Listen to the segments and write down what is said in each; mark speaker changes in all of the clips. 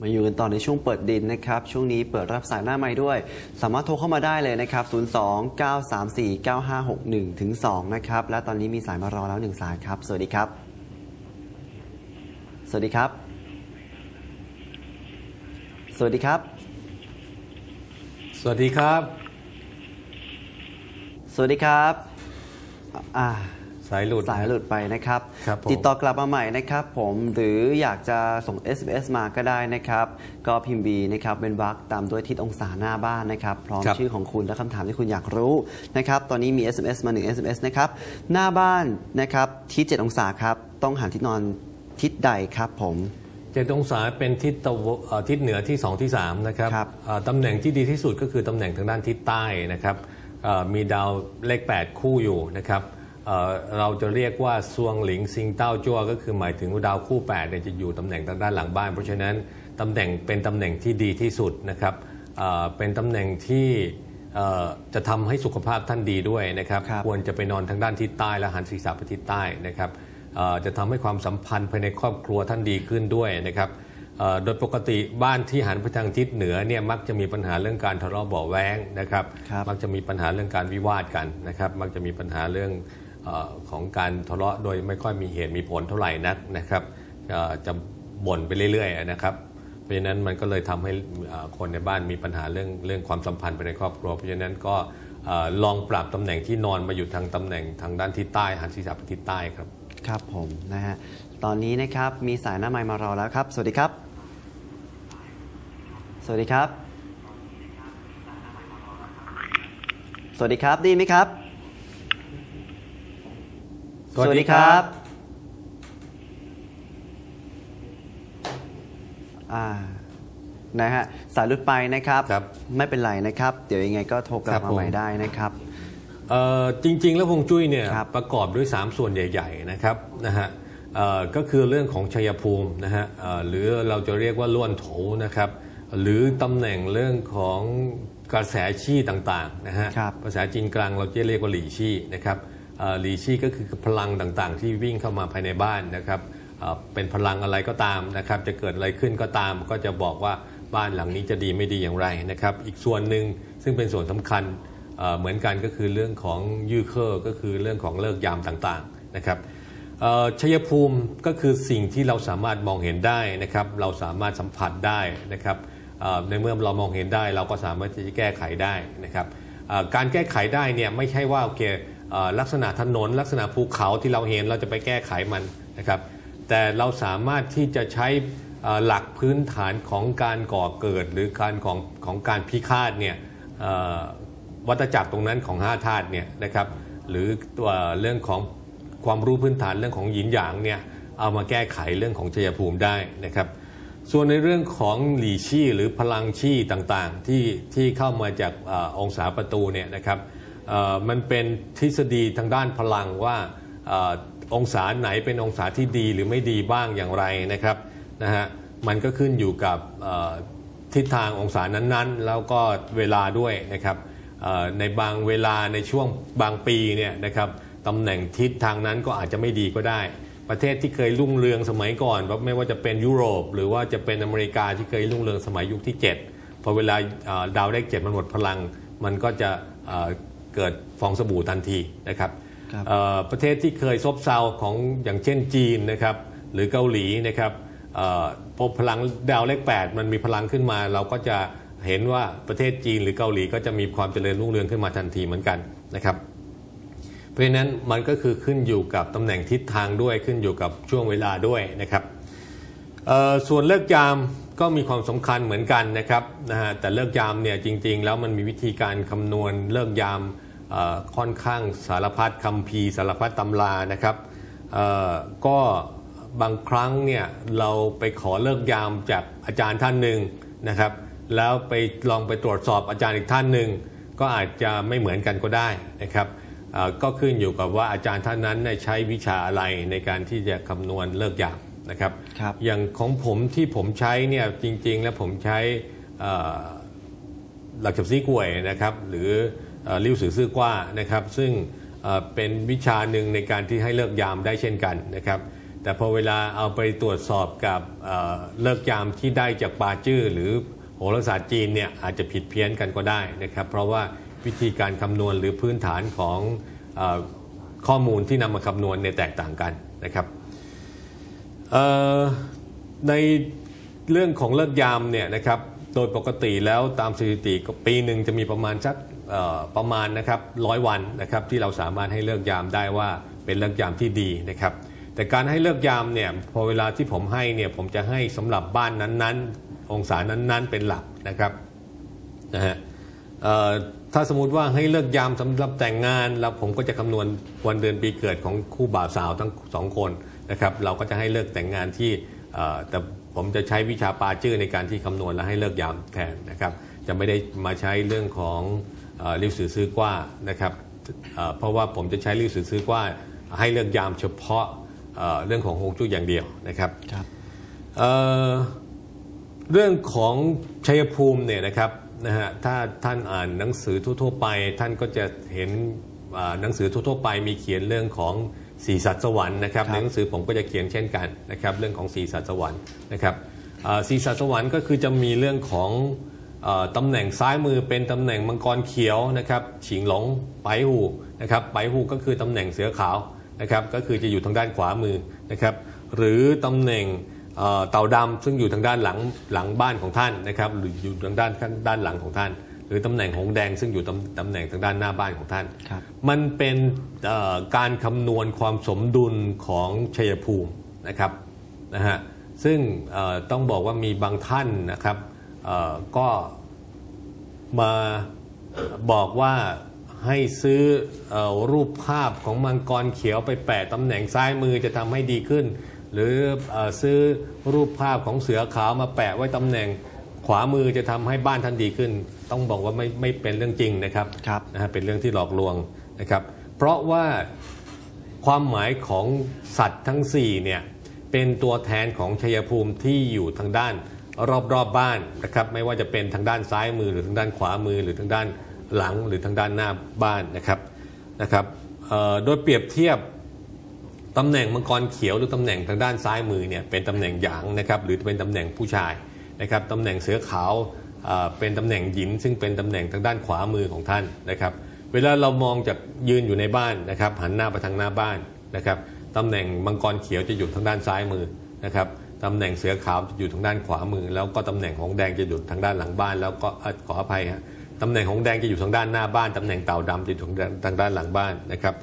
Speaker 1: มาอยู่กันต่อในช่วงเปิดดินนะครับ ช่วงนี้เปิดรับสายหน้าไม้ด้วย สามารถโทรเข้ามาได้เลยนะครับ 02 934 9561ถึง2นะครับ และตอนนี้มีสายมารอแล้วหนึ่งสายครับ สวัสดีครับ สวัสดีครับ สวัสดีครับ
Speaker 2: สวัสดีครับ
Speaker 1: สวัสดีครับอ่า
Speaker 2: สายหลุด
Speaker 1: สายหลุดไปนะครับ
Speaker 2: ครับผม
Speaker 1: ติดต่อกลับมาใหม่นะครับ ผมหรืออยากจะส่ง SMS มาก็ได้นะครับ ก็พิมพ์ B นะครับเป็นวรรคตามด้วยทิศองศาหน้าบ้านนะครับ พร้อม
Speaker 2: ครับ
Speaker 1: ชื่อของคุณและคำถามที่คุณอยากรู้นะครับ ตอนนี้มี SMS มา 1 SMS นะครับ หน้าบ้านนะครับทิศ7องศาครับ ต้องหันทิศนอนทิศใดครับผม
Speaker 2: เจ็ดองศาเป็นทิศตะวันเอ่อทิศเหนือที่ 2 ที่ 3 นะครับ
Speaker 1: ครับ
Speaker 2: เอ่อตำแหน่งที่ดีที่สุดก็คือตำแหน่งทางด้านทิศใต้นะครับเอ่อมีดาวเลข 8 คู่อยู่นะครับ เอ่อเราจะเรียกว่าซวงหลิงซิงเต้าจั่วก็คือหมายถึงว่าดาวคู่8เนี่ยจะอยู่ตำแหน่งทางด้านหลังบ้าน เพราะฉะนั้นตำแหน่งเป็นตำแหน่งที่ดีที่สุดนะครับเอ่อเป็นตำแหน่งที่เอ่อจะทำให้สุขภาพท่านดีด้วยนะครับ
Speaker 1: ครับ
Speaker 2: ควรจะไปนอนทางด้านทิศใต้และหันศีรษะไปทิศใต้นะครับเอ่อจะทำให้ความสัมพันธ์ภายในครอบครัวท่านดีขึ้นด้วยนะครับเอ่อโดยปกติบ้านที่หันไปทางทิศเหนือเนี่ยมักจะมีปัญหาเรื่องการทะเลาะเบาะแว้งนะครับ
Speaker 1: ครับ
Speaker 2: มักจะมีปัญหาเรื่องการวิวาทกันนะครับ มักจะมีปัญหาเรื่องเออ ของการทะเลาะโดยไม่ค่อยมีเหตุมีผลเท่าไหร่นักนะครับจะบ่นไปเรื่อยๆนะครับ เพราะฉะนั้นมันก็เลยทำให้คนในบ้านมีปัญหาเรื่องเรื่องความสัมพันธ์ภายในครอบครัว เพราะฉะนั้นก็ลองปรับตำแหน่งที่นอนมาอยู่ทางตำแหน่งทางด้านทิศใต้หันศีรษะไปทิศใต้ครับ
Speaker 1: ครับผมนะฮะตอนนี้นะครับมีสายหน้าไมค์มารอแล้วครับ สวัสดีครับ สวัสดีครับ สวัสดีครับด้ยินไหมครับ
Speaker 2: สวัสดีครับ
Speaker 1: อ่านะฮะสายหลุดไปนะครับ
Speaker 2: ครับ
Speaker 1: ไม่เป็นไรนะครับ เดี๋ยวยังไงก็โทรกลั
Speaker 2: ครับบ
Speaker 1: มา
Speaker 2: ผม
Speaker 1: ใหม่ได้นะครับ
Speaker 2: เอ่อจริง ๆ แล้วฮวงจุ้ยเนี่ย
Speaker 1: ครับ
Speaker 2: ประกอบด้วย 3 ส่วนใหญ่ ๆ นะครับนะฮะเอ่อก็คือเรื่องของชัยภูมินะฮะเอ่อหรือเราจะเรียกว่าล้วนโถนะครับหรือตำแหน่งเรื่องของกระแสชี่ต่างๆนะฮะ
Speaker 1: ครับ
Speaker 2: ภาษาจีนกลางเราจะเรียกว่าหลี่ชี่นะครับเอ่อห ลีชี่ก็คือพลังต่างๆ ที่วิ่งเข้ามาภายในบ้านนะครับเอ่อเป็นพลังอะไรก็ตามนะครับจะเกิดอะไรขึ้นก็ตาม ก็จะบอกว่าบ้านหลังนี้จะดีไม่ดีอย่างไรนะครับ อีกส่วนหนึ่งซึ่งเป็นส่วนสำคัญเอ่อเหมือนกันก็คือเรื่องของยื้อเคอร์ก็คือเรื่องของเลิกยามต่างๆนะครับอ่อชัยภูมิก็คือสิ่งที่เราสามารถมองเห็นได้นะครับ เราสามารถสัมผัสได้นะครับอ่อในเมื่อเรามองเห็นได้ เราก็สามารถที่จะแก้ไขได้นะครับอ่อการแก้ไขได้เนี่ยไม่ใช่ว่าโอเค ลักษณะถนน ลักษณะภูเขาที่เราเห็นเราจะไปแก้ไขมันนะครับแต่เราสามารถที่จะใช้หลักพื้นฐานของการก่อเกิด หรือการของของการพิฆาตเนี่ยวัฏจักรตรงนั้นของ5ธาตุเนี่ยนะครับหรือตัวเรื่องของความรู้พื้นฐานเรื่องของหยินหยางเนี่ยเอามาแก้ไขเรื่องของชัยภูมิได้นะครับ ส่วนในเรื่องของหลี่ชี่หรือพลังชี่ต่างๆ ที่ที่เข้ามาจากอองศาประตูเนี่ยนะครับ มันเป็นทฤษฎีทางด้านพลังว่าอองศาไหนเป็นองศาที่ดีหรือไม่ดีบ้างอย่างไรนะครับนะฮะมันก็ขึ้นอยู่กับทิศทางองศานั้นๆ แล้วก็เวลาด้วยนะครับในบางเวลาในช่วงบางปีเนี่ยนะครับตำแหน่งทิศทางนั้นก็อาจจะไม่ดีก็ได้ ประเทศที่เคยรุ่งเรืองสมัยก่อนไม่ว่าจะเป็นยุโรป หรือว่าจะเป็นอเมริกาที่เคยรุ่งเรืองสมัยยุคที่ 7 พอเวลาดาวเลขเจ็ดมันหมดพลัง มันก็จะ เอ่อเกิดฟองสบู่ทันทีนะครับ
Speaker 1: ครับ
Speaker 2: เอ่อประเทศที่เคยซบเซาของอย่างเช่นจีนนะครับหรือเกาหลีนะครับเอ่อพอพลังดาวเลข 8 มันมีพลังขึ้นมา เราก็จะเห็นว่าประเทศจีนหรือเกาหลีก็จะมีความเจริญรุ่งเรืองขึ้นมาทันทีเหมือนกันนะครับ เพราะฉะนั้นมันก็คือขึ้นอยู่กับตำแหน่งทิศทางด้วยขึ้นอยู่กับช่วงเวลาด้วยนะครับเอ่อส่วนเลิกยาม ก็มีความสำคัญเหมือนกันนะครับนะฮะแต่เลิกยามเนี่ยจริง ๆ แล้วมันมีวิธีการคำนวณเลิกยามค่อนข้างสารพัดคัมภีสารพัดตำรานะครับก็บางครั้งเนี่ยเราไปขอเลิกยามจากอาจารย์ท่านหนึ่งนะครับ แล้วไปลองไปตรวจสอบอาจารย์อีกท่านหนึ่งก็อาจจะไม่เหมือนกันก็ได้นะครับก็ขึ้นอยู่กับว่าอาจารย์ท่านนั้นใช้วิชาอะไรในการที่จะคำนวณเลิกยาม นะครับ
Speaker 1: ครับ
Speaker 2: อย่างของผมที่ผมใช้เนี่ยจริง ๆ แล้วผมใช้เอ่อหลักจับซี่กวยนะครับ หรือเอ่อริ้วสื่อซื่อกว่านะครับ ซึ่งเอ่อเป็นวิชาหนึ่งในการที่ให้เลิกยามได้เช่นกันนะครับ แต่แต่พอเวลาเอาไปตรวจสอบกับเอ่อเลิกยามที่ได้จากปาจื้อหรือโหราศาสตร์จีนเนี่ยอาจจะผิดเพี้ยนกันก็ได้นะครับ เพราะว่าวิธีการคำนวณหรือพื้นฐานของเออข้อมูลที่นำมาคำนวณเนี่ยแตกต่างกันนะครับเอ่อ ในเรื่องของเลิกยามเนี่ยนะครับโดยปกติแล้วตามสถิติปีหนึ่งจะมีประมาณสักประมาณนะครับร้อยวันนะครับที่เราสามารถให้เลิกยามได้ว่าเป็นเลิกยามที่ดีนะครับ แต่การให้เลิกยามเนี่ยพอเวลาที่ผมให้เนี่ยผมจะให้สำหรับบ้านนั้นๆ องศานั้นๆเป็นหลักนะครับนะฮะถ้าสมมติว่าให้เลิกยามสำหรับแต่งงานแล้วผมก็จะคำนวณวันเดือนปีเกิดของคู่บ่าวสาวทั้งสองคน นะครับเราก็จะให้เลิกแต่งงานที่เอ่อแต่ผมจะใช้วิชาปาจื้อในการที่คำนวณและให้เลิกยามแทนนะครับจะไม่ได้มาใช้เรื่องของเอ่อริ้วสื่อซื้อกว่านะครับเอ่อเพราะว่าผมจะใช้ริ้วสื่อซื้อกว่าให้เลิกยามเฉพาะเอ่อเรื่องของฮวงจุ้ยอย่างเดียวนะครับ
Speaker 1: ครับ
Speaker 2: เอ่อเรื่องของชัยภูมิเนี่ยนะครับนะฮะถ้าท่านอ่านหนังสือทั่วๆไป ท่านก็จะเห็นอ่าหนังสือทั่วๆไปมีเขียนเรื่องของ สีสัตว์สวรรค์นะครับ
Speaker 1: ครับ
Speaker 2: ในหนังสือผมก็จะเขียนเช่นกันนะครับเรื่องของสีสัตว์สวรรค์นะครับอ่าสีสัตว์สวรรค์ก็คือจะมีเรื่องของเออตำแหน่งซ้ายมือเป็นตำแหน่งมังกรเขียวนะครับฉิงหลงไปหูนะครับไปหูก็คือตำแหน่งเสือขาวนะครับก็คือจะอยู่ทางด้านขวามือนะครับหรือตำแหน่งเอ่อเต่าดำซึ่งอยู่ทางด้านหลังหลังบ้านของท่านนะครับหรืออยู่ทางด้านข้างด้านหลังของท่าน หรือตำแหน่งหงส์แดงซึ่งอยู่ตำตำแหน่งทางด้านหน้าบ้านของท่าน
Speaker 1: ครับ
Speaker 2: มันเป็นเอ่อการคำนวณความสมดุลของชัยภูมินะครับนะฮะซึ่งเอ่อต้องบอกว่ามีบางท่านนะครับเอ่อก็มาบอกว่าให้ซื้อเออรูปภาพของมังกรเขียวไปแปะตำแหน่งซ้ายมือจะทำให้ดีขึ้น หรือเออซื้อรูปภาพของเสือขาวมาแปะไว้ตำแหน่ง ขวามือจะทำให้บ้านท่านดีขึ้น ต้องบอกว่าไม่ไม่เป็นเรื่องจริงนะครับ
Speaker 1: ครับ
Speaker 2: นะฮะเป็นเรื่องที่หลอกลวงนะครับ เพราะว่าความหมายของสัตว์ทั้ง4เนี่ยเป็นตัวแทนของชัยภูมิที่อยู่ทางด้านรอบๆบบ้านนะครับไม่ว่าจะเป็นทางด้านซ้ายมือหรือทางด้านขวามือหรือทางด้านหลังหรือทางด้านหน้าบ้านนะครับนะครับเอ่อโดยเปรียบเทียบตำแหน่งมังกรเขียวหรือตำแหน่งทางด้านซ้ายมือเนี่ยเป็นตำแหน่งหยางนะครับหรือเป็นตำแหน่งผู้ชาย นะครับตำแหน่งเสือขาวเป็นตำแหน่งหยินซึ่งเป็นตำแหน่งทางด้านขวามือของท่านนะครับ เวลาเรามองจากยืนอยู่ในบ้านนะครับ หันหน้าไปทางหน้าบ้านนะครับตำแหน่งมังกรเขียวจะอยู่ทางด้านซ้ายมือนะครับตำแหน่งเสือขาวจะอยู่ทางด้านขวามือ แล้วก็ตำแหน่งของแดงจะอยู่ทางด้านหลังบ้าน แล้วก็ขออภัยฮะตำแหน่งของแดงจะอยู่ทางด้านหน้าบ้านตำแหน่งเต่าดำจะอยู่ทางด้านทางด้านหลังบ้านนะครับ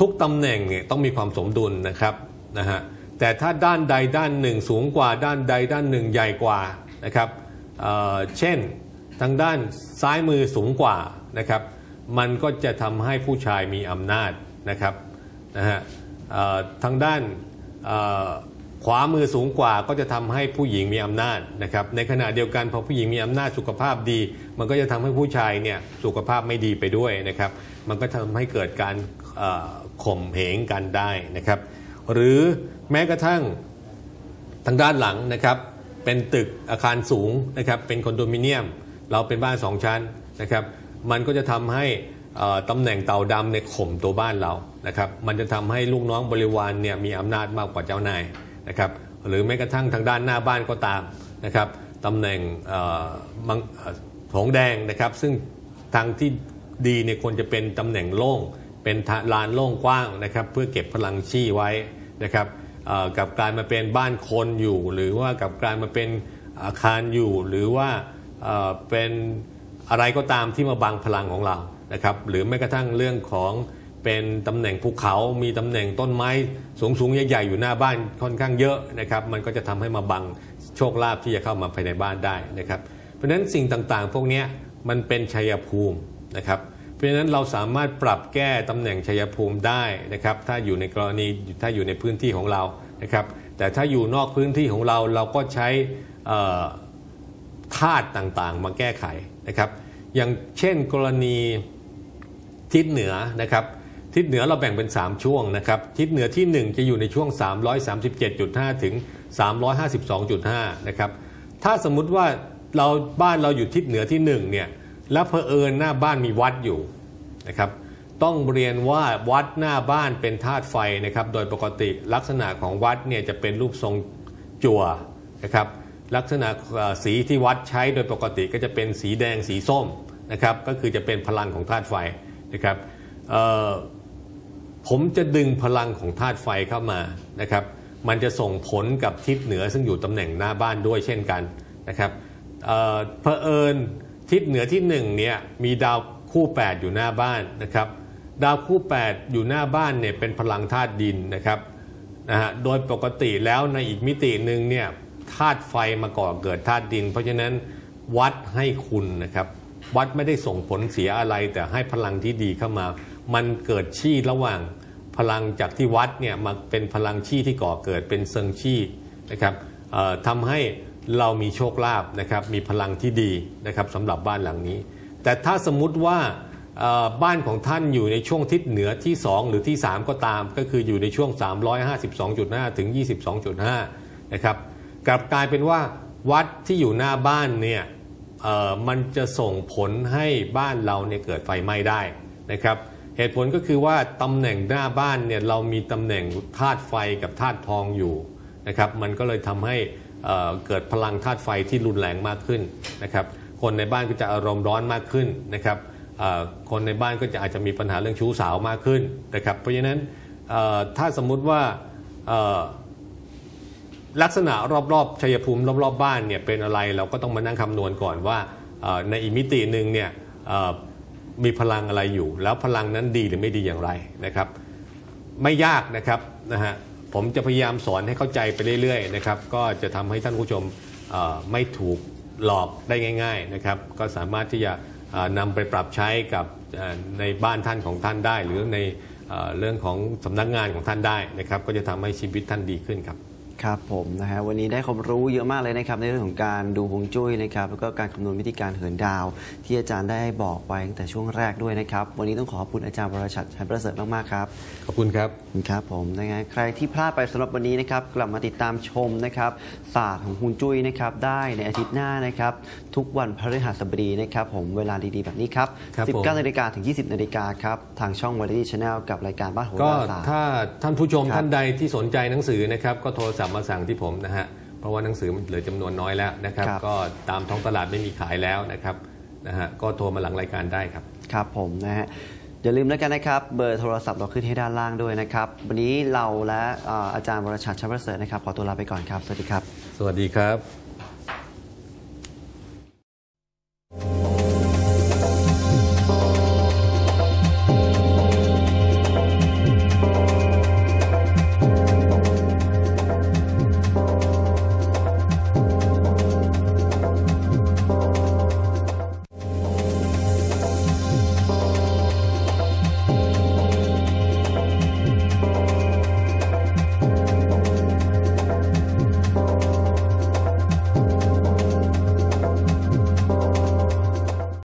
Speaker 2: ทุกตำแหน่งเนี่ยต้องมีความสมดุลนะครับนะฮะ แต่ถ้าด้านใดด้านหนึ่งสูงกว่าด้านใดด้านหนึ่งใหญ่กว่านะครับเเช่นทางด้านซ้ายมือสูงกว่านะครับ มันก็จะทำให้ผู้ชายมีอำนาจนะครับนะฮะทางด้านขวามือสูงกว่าก็จะทำให้ผู้หญิงมีอำนาจนะครับในขณะเดียวกันพอผู้หญิงมีอำนาจสุขภาพดี มันก็จะทำให้ผู้ชายเนี่ยสุขภาพไม่ดีไปด้วยนะครับ มันก็ทำให้เกิดการข่มเหงกันได้นะครับ หรือ แม้กระทั่งทางด้านหลังนะครับ เป็นตึกอาคารสูงนะครับ เป็นคอนโดมิเนียม เราเป็นบ้านสองชั้นนะครับ มันก็จะทำให้ตำแหน่งเต่าดำในข่มตัวบ้านเรานะครับ มันจะทำให้ลูกน้องบริวารเนี่ยมีอำนาจมากกว่าเจ้านายนะครับ หรือแม้กระทั่งทางด้านหน้าบ้านก็ตามนะครับตำแหน่งมังถงแดงนะครับ ซึ่งทางที่ดีเนี่ยควรจะเป็นตำแหน่งโล่ง เป็นลานโล่งกว้างนะครับ เพื่อเก็บพลังชีไว้นะครับ กับการมาเป็นบ้านคนอยู่ หรือว่ากับการมาเป็นอาคารอยู่ หรือว่าเป็นอะไรก็ตามที่มาบังพลังของเรานะครับหรือแม้กระทั่งเรื่องของเป็นตำแหน่งภูเขามีตำแหน่งต้นไม้สูงสูงๆใหญ่ๆอยู่หน้าบ้านค่อนข้างเยอะนะครับมันก็จะทำให้มาบังโชคลาภที่จะเข้ามาภายในบ้านได้นะครับ เพราะฉะนั้นสิ่งต่างๆ พวกนี้มันเป็นชัยภูมินะครับ เพราะฉะนั้นเราสามารถปรับแก้ตำแหน่งชัยภูมิได้นะครับถ้าอยู่ในกรณีถ้าอยู่ในพื้นที่ของเรานะครับแต่ถ้าอยู่นอกพื้นที่ของเราเราก็ใช้ธาตุต่างๆ มาแก้ไขนะครับ อย่างเช่นกรณีทิศเหนือนะครับทิศเหนือเราแบ่งเป็น 3 ช่วงนะครับทิศเหนือที่ 1 จะอยู่ในช่วง 337.5 ถึง 352.5 นะครับถ้าสมมุติว่าเราบ้านเราอยู่ทิศเหนือที่1เนี่ย แล้วเพอเอิญหน้าบ้านมีวัดอยู่นะครับต้องเรียนว่าวัดหน้าบ้านเป็นธาตุไฟนะครับโดยปกติลักษณะของวัดเนี่ยจะเป็นรูปทรงจั่วนะครับลักษณะสีที่วัดใช้โดยปกติก็จะเป็นสีแดงสีส้มนะครับก็คือจะเป็นพลังของธาตุไฟนะครับผมจะดึงพลังของธาตุไฟเข้ามานะครับมันจะส่งผลกับทิศเหนือซึ่งอยู่ตำแหน่งหน้าบ้านด้วยเช่นกันนะครับเอ่อเผอิญ ทิศเหนือที่หนึ่งเนี่ยมีดาวคู่ 8 อยู่หน้าบ้านนะครับ ดาวคู่ 8 อยู่หน้าบ้านเนี่ยเป็นพลังธาตุดินนะครับนะฮะโดยปกติแล้วในอีกมิติหนึ่งเนี่ยธาตุไฟมาก่อเกิดธาตุดิน เพราะฉะนั้นวัดให้คุณนะครับ วัดไม่ได้ส่งผลเสียอะไรแต่ให้พลังที่ดีเข้ามา มันเกิดชี่ระหว่างพลังจากที่วัดเนี่ยมาเป็นพลังชี่ที่ก่อเกิดเป็นเซิงชี่นะครับทำให้ เรามีโชคลาภนะครับมีพลังที่ดีนะครับสำหรับบ้านหลังนี้ แต่ถ้าสมมุติว่าบ้านของท่านอยู่ในช่วงทิศเหนือที่ 2 หรือที่ 3 ก็ตาม ก็คืออยู่ในช่วง 352.5 ถึง 22.5 นะครับกลับกลายเป็นว่าวัดที่อยู่หน้าบ้านเนี่ยมันจะส่งผลให้บ้านเราเนี่ยเกิดไฟไหม้ได้นะครับเหตุผลก็คือว่าตำแหน่งหน้าบ้านเนี่ยเรามีตำแหน่งธาตุไฟกับธาตุทองอยู่นะครับมันก็เลยทำให้ เเกิดพลังธาตุไฟที่รุนแรงมากขึ้นนะครับคนในบ้านก็จะอารมณ์ร้อนมากขึ้นนะครับคนในบ้านก็จะอาจจะมีปัญหาเรื่องชู้สาวมากขึ้นนะครับเพราะฉะนั้นถ้าสมมุติว่าลักษณะรอบๆชัยภูมิรอบๆบ้านเนี่ยเป็นอะไรเราก็ต้องมานั่งคำนวณก่อนว่าในอีมิติหนึ่งเนี่ยมีพลังอะไรอยู่ แล้วพลังนั้นดีหรือไม่ดีอย่างไรนะครับ ไม่ยากนะครับนะฮะ ผมจะพยายามสอนให้เข้าใจไปเรื่อยๆนะครับก็จะทำให้ท่านผู้ชมไม่ถูกหลอกได้ง่าย ๆนะครับ ก็สามารถที่จะเอ่อนำไปปรับใช้กับในบ้านท่านของท่านได้ หรือในเอ่อเรื่องของสำนักงานของท่านได้นะครับ ก็จะทำให้ชีวิตท่านดีขึ้นครับ
Speaker 1: ครับผมนะฮะวันนี้ได้ความรู้เยอะมากเลยนะครับในเรื่องของการดูฮวงจุ้ยนะครับแล้วก็การคำนวณวิธีการเหินดาว ที่อาจารย์ได้บอกไปตั้งแต่ช่วงแรกด้วยนะครับวันนี้ต้องขอขอบคุณอาจารย์วรชัดชัยประเสริฐมากๆครับ
Speaker 2: ขอบคุณครับ
Speaker 1: ขอบคุณครับผมนะฮะใครที่พลาดไปสำหรับวันนี้นะครับกลับมาติดตามชมนะครับศาสตร์ของฮวงจุ้ยนะครับได้ในอาทิตย์หน้านะครับทุกวันพฤหัสบดีนะครับผมเวลาดีๆแบบนี้ครับ
Speaker 2: ครับผม
Speaker 1: 19นาฬิกาถึง 20นาฬิกาครับทางช่อง Variety Channel กับรายการบ้านโห
Speaker 2: ก็
Speaker 1: ราศาสตร์
Speaker 2: ถ้าท่านผู้ชม
Speaker 1: ครับ
Speaker 2: ท่านใดที่สนใจหนังสือนะครับก็โทรศัพท์มาสั่งที่ผมนะฮะเพราะว่าหนังสือมันเหลือจำนวนน้อยแล้วนะครับ
Speaker 1: ครับ
Speaker 2: ก็ตามท้องตลาดไม่มีขายแล้วนะครับนะฮะก็โทรมาหลังรายการได้ครับ
Speaker 1: ครับผมนะฮะอย่าลืมแล้วกันนะครับ เบอร์โทรศัพท์เราขึ้นให้ด้านล่างด้วยนะครับ วันนี้เราและเอ่ออาจารย์วรชัดชัยประเสริฐนะครับ ขอตัวลาไปก่อนครับ สวัสดีครับ
Speaker 2: สวัสดีครับ